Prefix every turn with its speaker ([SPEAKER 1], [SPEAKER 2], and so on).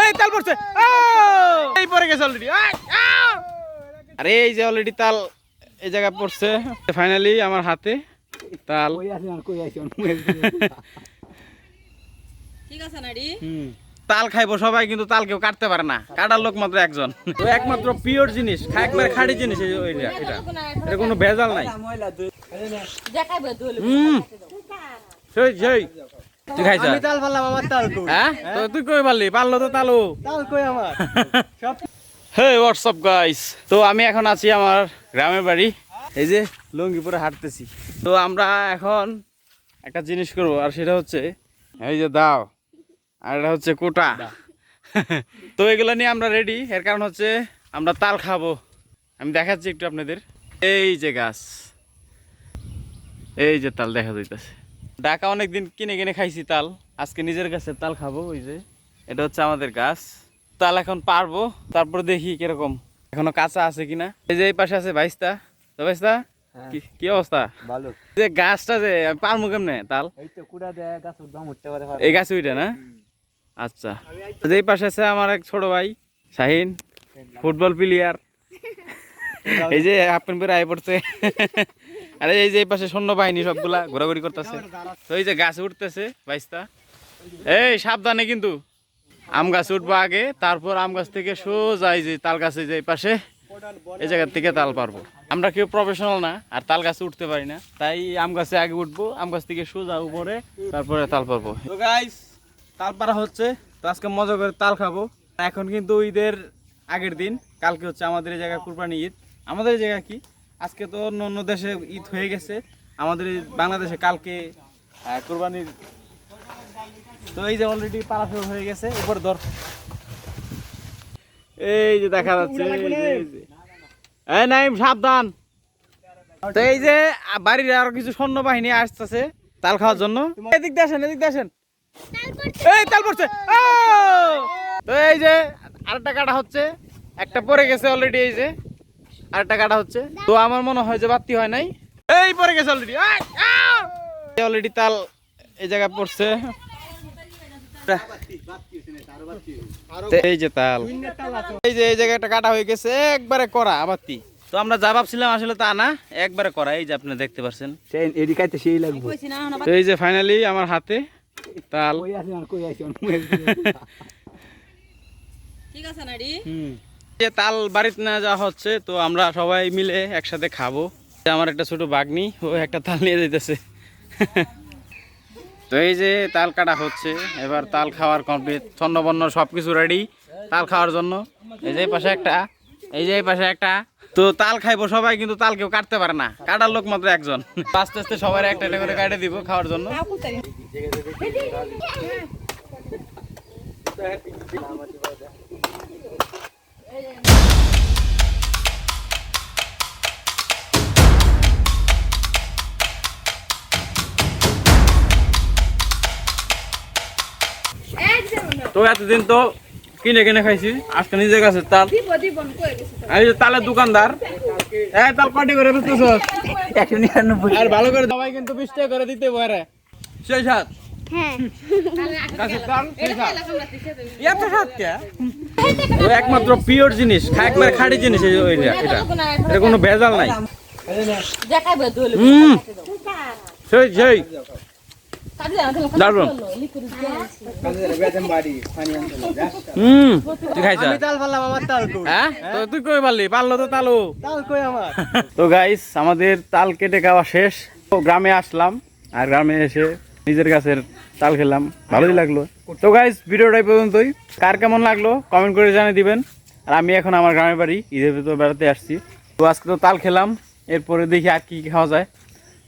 [SPEAKER 1] এই তাল পড়ছে। এই পড়ে গেছে অলরেডি আরে এই যে অলরেডি তাল এই জায়গা পড়ছে। ফাইনালি আমার হাতে তাল।
[SPEAKER 2] ঠিক আছে
[SPEAKER 1] তাল খাইবো সবাই কিন্তু তাল কেউ কাটতে পারে না। কাটার লোক মাত্র একজন। তো একমাত্র পিওর জিনিস খাই একবারে খাঁটি জিনিস ওইটা এটা। এটা কোনো ভেজাল নাই। হুম। সেই সেই। তুই খাইছ?
[SPEAKER 3] আমি তাল পারলাম আমার তাল কই?
[SPEAKER 1] হ্যাঁ? তো তুই কই পারলি? পারল তো তালু।
[SPEAKER 3] তাল কই আমার?
[SPEAKER 1] হে হোয়াটসঅ্যাপ গাইস তো আমি এখন আছি আমার গ্রামের বাড়ি। এই যে লুঙ্গি পরে হাঁটতেছি। তো আমরা এখন একটা জিনিস করব আর সেটা হচ্ছে এই যে দাও আর এটা হচ্ছে কোটা। তো এগুলো নিয়ে আমরা রেডি এর কারণ হচ্ছে আমরা তাল খাব। আমি দেখাচ্ছি একটু আপনাদের। এই যে গাছ। এই যে তাল দেখা যাইতেছে। ঢাকা অনেকদিন কিনে কিনে খাইছি তাল। আজকে নিজের গাছের তাল খাব ওই যে। এটা হচ্ছে আমাদের গাছ। তাল এখন পারব তারপর দেখি কীরকম। এখনও কাঁচা আছে কিনা? এই যে এই পাশে আছে বাইশটা। তো বাইশটা? কি- কি অবস্থা?
[SPEAKER 3] ভালো।
[SPEAKER 1] যে গাছটা যে পারব কেমনে তাল?
[SPEAKER 3] এই গাছ
[SPEAKER 1] গাছে উঠে না? আচ্ছা। তো এই পাশে আছে আমার এক ছোট ভাই শাহিন ফুটবল প্লেয়ার এই যে হাফ প্যান্ট পরে আয় পড়ছে। আরে এই যে পাশে সৈন্য বাহিনী সবগুলা ঘোরাঘুরি করতেছে। তো এই যে গাছ উঠতেছে, বাইশটা। এই, সাবধানে কিন্তু। আম গাছ উঠবো আগে, তারপর আম গাছ থেকে সোজা এই যে তাল গাছে যে পাশে, এই জায়গার থেকে তাল পারব। আমরা কেউ প্রফেশনাল না, আর তাল গাছে উঠতে পারি না। তাই আম গাছে আগে উঠবো, আম গাছ থেকে সোজা উপরে, তারপরে তাল পারব। গাইস তাল পারা হচ্ছে, তো আজকে মজা করে তাল খাব। এখন কিন্তু ঈদের আগের দিন, কালকে হচ্ছে আমাদের এই জায়গায় কুরবানি ঈদ। আমাদের এই জায়গা কি? আজকে তো অন্য অন্য দেশে ঈদ হয়ে গেছে। আমাদের বাংলাদেশে কালকে কোরবানির। তো এই যে অলরেডি পালা হয়ে গেছে, উপর ধর এই যে দেখা যাচ্ছে, এই নাইম, সাবধান। তো এই যে, বাড়ির আরও কিছু সৈন্য বাহিনী আসতেছে তাল খাওয়ার জন্য। এদিক দিয়ে আসেন, এদিক দিয়ে আসেন। এই, তাল পড়ছে। তো এই যে, আরেকটা কাটা হচ্ছে। একটা পড়ে গেছে অলরেডি এই যে। আরেকটা কাটা হচ্ছে। তো আমার মনে হয় যে বাতি হয় নাই। এই পড়ে গেছে অলরেডি অলরেডি তাল এই জায়গায় পড়ছে। এই যে তাল। এই যে এই জায়গায় একটা কাটা হয়ে গেছে একবারে করা আবাতি তো আমরা যা ভাবছিলাম আসলে তা না একবারে করা। এই যে আপনি দেখতে পাচ্ছেন
[SPEAKER 3] সেই লাগবে
[SPEAKER 2] না এখন
[SPEAKER 1] তো এই যে ফাইনালি আমার হাতে তাল।
[SPEAKER 2] ঠিক আছে নাড়ি।
[SPEAKER 3] হুম।
[SPEAKER 1] যে তাল বাড়িতে না যাওয়া হচ্ছে, তো আমরা সবাই মিলে একসাথে খাব। আমার একটা ছোট বাগনি, ও একটা তাল নিয়ে যেতেছে তো এই যে তাল কাটা হচ্ছে, এবার তাল খাওয়ার কমপ্লিট ছন্নবন্ন সব কিছু রেডি তাল খাওয়ার জন্য। এই যে পাশে একটা, এই যে পাশে একটা। তো তাল খাইবো সবাই, কিন্তু তাল কেউ কাটতে পারে না। কাটার লোক মাত্র একজন। আস্তে আস্তে সবার একটা একটা করে কাটে দিব খাওয়ার জন্য। তো এতদিন তো কিনে কিনে খাইছি। আজকে নিজের কাছে তাল। যে তালের দোকানদার। এই তাল পার্টি করে বেচতেছ
[SPEAKER 3] একশো নিরানব্বই
[SPEAKER 1] আর ভালো করে সবাই কিন্তু বিশ টাকা করে দিতে পারে। সেই সাত কে? একমাত্র পিওর জিনিস একবারে খাঁটি জিনিস এই এটা। এটা কোনো ভেজাল নাই। সেই সেই। হুম তুই খাইছ? হ্যাঁ? তো তুই কই পারলি? পারল তো তালু।
[SPEAKER 3] তাল কই আমার?
[SPEAKER 1] তো গাইস আমাদের তাল কেটে খাওয়া শেষ। গ্রামে আসলাম আর গ্রামে এসে নিজের গাছের তাল খেলাম। ভালোই লাগল। তো গাইস ভিডিওটা এই পর্যন্তই। কার কেমন লাগল কমেন্ট করে জানিয়ে দিবেন। আর আমি এখন আমার গ্রামের বাড়ি ঈদের ভিতর বেড়াতে আসছি। তো আজকে তো তাল খেলাম এরপরে দেখি আর কি খাওয়া যায়।